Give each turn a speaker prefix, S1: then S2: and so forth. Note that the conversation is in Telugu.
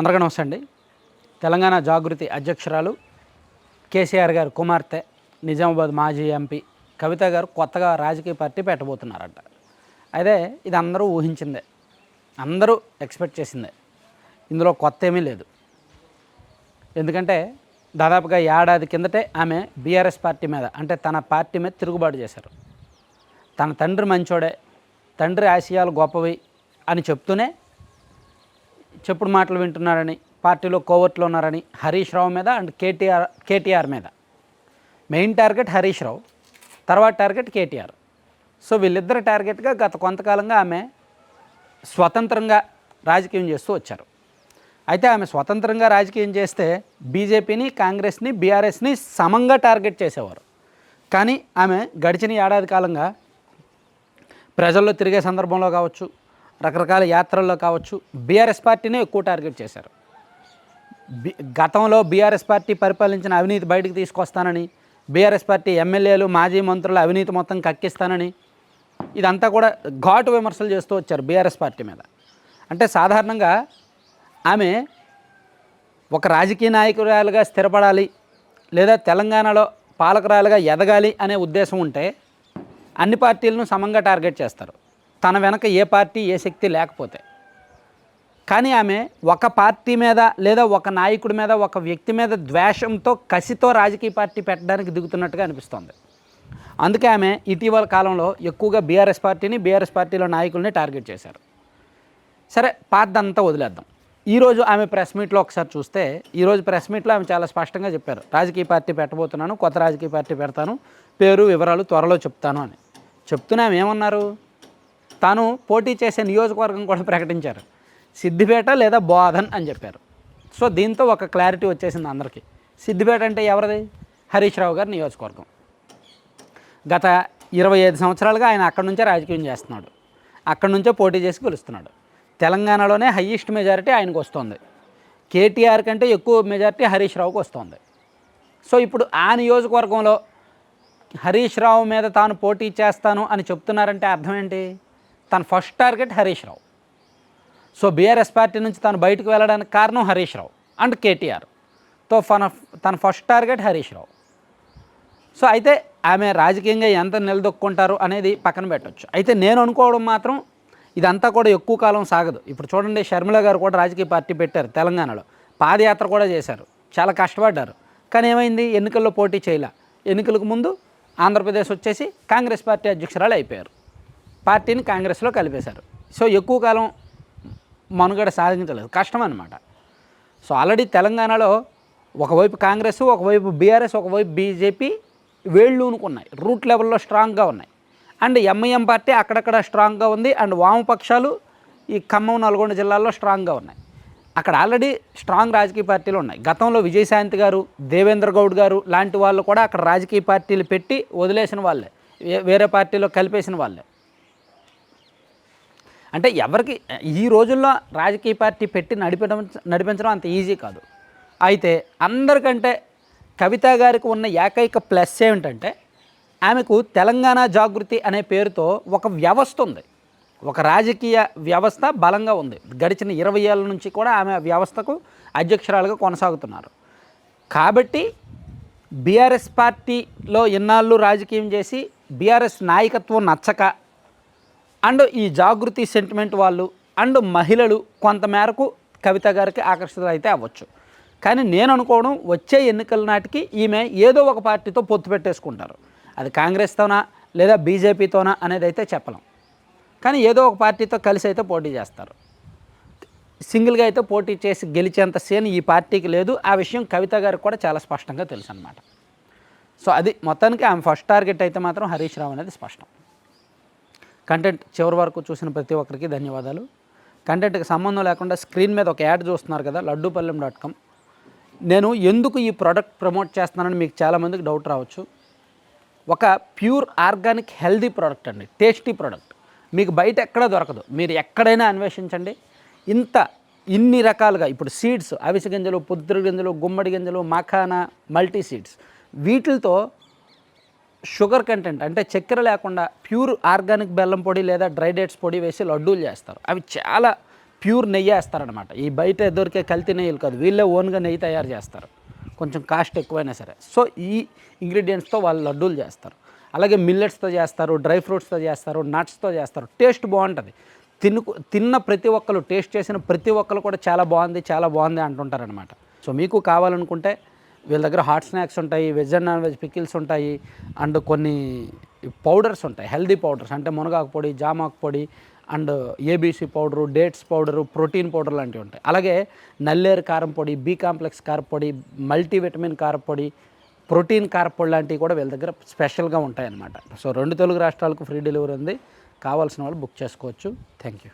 S1: అందరికీ నమస్తే అండి. తెలంగాణ జాగృతి అధ్యక్షురాలు కేసీఆర్ గారు కుమార్తె నిజామాబాద్ మాజీ ఎంపీ కవిత గారు కొత్తగా రాజకీయ పార్టీ పెట్టబోతున్నారంట. అయితే ఇది అందరూ ఊహించిందే అందరూ ఎక్స్పెక్ట్ చేసిందే. ఇందులో కొత్త ఏమీ లేదు. ఎందుకంటే దాదాపుగా ఏడాది కిందటే ఆమె బీఆర్ఎస్ పార్టీ మీద అంటే తన పార్టీ మీద తిరుగుబాటు చేశారు. తన తండ్రి మంచోడే తండ్రి ఆశయాలు గొప్పవి అని చెప్తూనే చెప్పుడు మాటలు వింటున్నారని పార్టీలో కోవర్ట్లో ఉన్నారని హరీష్ రావు మీద అండ్ కేటీఆర్ కేటీఆర్ మీద. మెయిన్ టార్గెట్ హరీష్ రావు తర్వాత టార్గెట్ కేటీఆర్. సో వీళ్ళిద్దరి టార్గెట్గా గత కొంతకాలంగా ఆమె స్వతంత్రంగా రాజకీయం చేస్తూ వచ్చారు. అయితే ఆమె స్వతంత్రంగా రాజకీయం చేస్తే బీజేపీని కాంగ్రెస్ని బీఆర్ఎస్ని సమంగా టార్గెట్ చేసేవారు. కానీ ఆమె గడిచిన ఏడాది కాలంగా ప్రజల్లో తిరిగే సందర్భంలో కావచ్చు రకరకాల యాత్రల్లో కావచ్చు బీఆర్ఎస్ పార్టీనే ఎక్కువ టార్గెట్ చేశారు. బి గతంలో బీఆర్ఎస్ పార్టీ పరిపాలించిన అవినీతి బయటకు తీసుకొస్తానని బీఆర్ఎస్ పార్టీ ఎమ్మెల్యేలు మాజీ మంత్రుల అవినీతి మొత్తం కక్కిస్తానని ఇదంతా కూడా ఘాటు విమర్శలు చేస్తూ వచ్చారు బీఆర్ఎస్ పార్టీ మీద. అంటే సాధారణంగా ఆమె ఒక రాజకీయ నాయకురాలుగా స్థిరపడాలి లేదా తెలంగాణలో పాలకురాలుగా ఎదగాలి అనే ఉద్దేశం ఉంటే అన్ని పార్టీలను సమంగా టార్గెట్ చేస్తారు. తన వెనక ఏ పార్టీ ఏ శక్తి లేకపోతే. కానీ ఆమె ఒక పార్టీ మీద లేదా ఒక నాయకుడి మీద ఒక వ్యక్తి మీద ద్వేషంతో కసితో రాజకీయ పార్టీ పెట్టడానికి దిగుతున్నట్టుగా అనిపిస్తోంది. అందుకే ఆమె ఇటీవల కాలంలో ఎక్కువగా బీఆర్ఎస్ పార్టీని బీఆర్ఎస్ పార్టీలో నాయకుల్ని టార్గెట్ చేశారు. సరే పాతదంతా వదిలేద్దాం. ఈరోజు ఆమె ప్రెస్ మీట్లో ఒకసారి చూస్తే ఈరోజు ప్రెస్ మీట్లో ఆమె చాలా స్పష్టంగా చెప్పారు. రాజకీయ పార్టీ పెట్టబోతున్నాను కొత్త రాజకీయ పార్టీ పెడతాను పేరు వివరాలు త్వరలో చెప్తాను అని. చెప్తూనే ఆమె ఏమన్నారు? తాను పోటీ చేసే నియోజకవర్గం కూడా ప్రకటించారు. సిద్దిపేట లేదా బోధన్ అని చెప్పారు. సో దీంతో ఒక క్లారిటీ వచ్చేసింది అందరికీ. సిద్దిపేట అంటే ఎవరిది? హరీష్ రావు గారి నియోజకవర్గం. గత ఇరవై ఐదు సంవత్సరాలుగా ఆయన అక్కడి నుంచే రాజకీయం చేస్తున్నాడు. అక్కడి నుంచే పోటీ చేసి గెలుస్తున్నాడు. తెలంగాణలోనే హయ్యెస్ట్ మెజారిటీ ఆయనకు వస్తుంది. కేటీఆర్ కంటే ఎక్కువ మెజారిటీ హరీష్ రావుకు వస్తుంది. సో ఇప్పుడు ఆ నియోజకవర్గంలో హరీష్ రావు మీద తాను పోటీ చేస్తాను అని చెప్తున్నారంటే అర్థం ఏంటి? తన first target Harish Rao. So BRS party నుంచి తను బయటకు వెళ్ళడానికి కారణం హరీష్ రావు అండ్ కేటీఆర్. తో తన తన first target Harish Rao. So అయితే ఆమె రాజకీయంగా ఎంత నిలదొక్కుంటారు అనేది పక్కన పెట్టవచ్చు అయితే నేను అనుకోవడం మాత్రం ఇదంతా కూడా ఎక్కువ కాలం సాగదు. ఇప్పుడు చూడండి షర్మిల గారు కూడా రాజకీయ పార్టీ పెట్టారు తెలంగాణలో. పాదయాత్ర కూడా చేశారు. చాలా కష్టపడ్డారు. కానీ ఏమైంది? ఎన్నికల్లో పోటీ చేయలే. ఎన్నికలకు ముందు ఆంధ్రప్రదేశ్ వచ్చేసి కాంగ్రెస్ పార్టీ అధ్యక్షురాలు అయిపోయారు. పార్టీని కాంగ్రెస్లో కలిపేశారు. సో ఎక్కువ కాలం మనుగడ సాధించలేదు. కష్టం అనమాట సో ఆల్రెడీ తెలంగాణలో ఒకవైపు కాంగ్రెస్ ఒకవైపు బీఆర్ఎస్ ఒకవైపు బీజేపీ వేళ్ళూనుకున్నాయి రూట్ లెవెల్లో స్ట్రాంగ్గా ఉన్నాయి. అండ్ ఎంఐఎం పార్టీ అక్కడక్కడ స్ట్రాంగ్గా ఉంది. అండ్ వామపక్షాలు ఈ ఖమ్మం నల్గొండ జిల్లాల్లో స్ట్రాంగ్గా ఉన్నాయి. అక్కడ ఆల్రెడీ స్ట్రాంగ్ రాజకీయ పార్టీలు ఉన్నాయి. గతంలో విజయశాంతి గారు దేవేంద్ర గౌడ్ గారు లాంటి వాళ్ళు కూడా అక్కడ రాజకీయ పార్టీలు పెట్టి వదిలేసిన వాళ్ళే. వేరే పార్టీలో కలిపేసిన వాళ్ళే. అంటే ఎవరికి ఈ రోజుల్లో రాజకీయ పార్టీ పెట్టి నడిపడం నడిపించడం అంత ఈజీ కాదు. అయితే అందరికంటే కవిత గారికి ఉన్న ఏకైక ప్లస్ ఏమిటంటే ఆమెకు తెలంగాణ జాగృతి అనే పేరుతో ఒక వ్యవస్థ ఉంది. ఒక రాజకీయ వ్యవస్థ బలంగా ఉంది. గడిచిన ఇరవై ఏళ్ళ నుంచి కూడా ఆమె ఆ వ్యవస్థకు అధ్యక్షురాలుగా కొనసాగుతున్నారు. కాబట్టి బీఆర్ఎస్ పార్టీలో ఇన్నాళ్ళు రాజకీయం చేసి బీఆర్ఎస్ నాయకత్వం నచ్చక అండ్ ఈ జాగృతి సెంటిమెంట్ వాళ్ళు అండ్ మహిళలు కొంతమేరకు కవిత గారికి ఆకర్షితులు అయితే అవ్వచ్చు. కానీ నేను అనుకోవడం వచ్చే ఎన్నికల నాటికి ఈమె ఏదో ఒక పార్టీతో పొత్తు పెట్టేసుకుంటారు. అది కాంగ్రెస్తోనా లేదా బీజేపీతోనా అనేది అయితే చెప్పలేం. కానీ ఏదో ఒక పార్టీతో కలిసి అయితే పోటీ చేస్తారు. సింగిల్గా అయితే పోటీ చేసి గెలిచేంత సీన్ ఈ పార్టీకి లేదు. ఆ విషయం కవిత గారికి కూడా చాలా స్పష్టంగా తెలుసు అనమాట సో అది మొత్తానికి ఆమె ఫస్ట్ టార్గెట్ అయితే మాత్రం హరీష్ రావు అనేది స్పష్టం. కంటెంట్ చివరి వరకు చూసిన ప్రతి ఒక్కరికి ధన్యవాదాలు. కంటెంట్కి సంబంధం లేకుండా స్క్రీన్ మీద ఒక యాడ్ చూస్తున్నారు కదా లడ్డూపల్లెం డాట్ కామ్. నేను ఎందుకు ఈ ప్రోడక్ట్ ప్రమోట్ చేస్తున్నానని మీకు చాలామందికి డౌట్ రావచ్చు. ఒక ప్యూర్ ఆర్గానిక్ హెల్దీ ప్రోడక్ట్ అండి టేస్టీ ప్రోడక్ట్. మీకు బయట ఎక్కడ దొరకదు మీరు ఎక్కడైనా అన్వేషించండి. ఇంత ఇన్ని రకాలుగా ఇప్పుడు సీడ్స్ అవిసె గింజలు పొద్దురు గింజలు గుమ్మడి గింజలు మఖానా మల్టీ సీడ్స్. వీటితో షుగర్ కంటెంట్ అంటే చక్కెర లేకుండా ప్యూర్ ఆర్గానిక్ బెల్లం పొడి లేదా డ్రై డేట్స్ పొడి వేసి లడ్డూలు చేస్తారు. అవి చాలా ప్యూర్ నెయ్యి వేస్తారనమాట ఈ బయట దొరికే కల్తీ నెయ్యిలు కాదు. వీళ్ళే ఓన్గా నెయ్యి తయారు చేస్తారు. కొంచెం కాస్ట్ ఎక్కువైనా సరే. సో ఈ ఇంగ్రీడియంట్స్తో వాళ్ళు లడ్డూలు చేస్తారు. అలాగే మిల్లెట్స్తో చేస్తారు డ్రై ఫ్రూట్స్తో చేస్తారు నట్స్తో చేస్తారు. టేస్ట్ బాగుంటుంది. తిను తిన్న ప్రతి ఒక్కరు టేస్ట్ చేసిన ప్రతి ఒక్కరు కూడా చాలా బాగుంది చాలా బాగుంది అంటుంటారనమాట సో మీకు కావాలనుకుంటే వీళ్ళ దగ్గర హాట్ స్నాక్స్ ఉంటాయి veg and non veg pickles ఉంటాయి అండ్ కొన్ని పౌడర్స్ ఉంటాయి హెల్దీ పౌడర్స్ అంటే మునగాకు పొడి జామాకు పొడి and A B C powder dates powder protein powder లాంటివి ఉంటాయి. అలాగే నల్లేరు కారం పొడి బీ కాంప్లెక్స్ కారపొడి మల్టీవిటమిన్ కారపొడి ప్రోటీన్ కారపొడి లాంటివి కూడా వీళ్ళ దగ్గర స్పెషల్గా ఉంటాయన్నమాట. సో రెండు తెలుగు రాష్ట్రాలకు ఫ్రీ డెలివరీ ఉంది. కావాల్సిన వాళ్ళు బుక్ చేసుకోవచ్చు. Thank you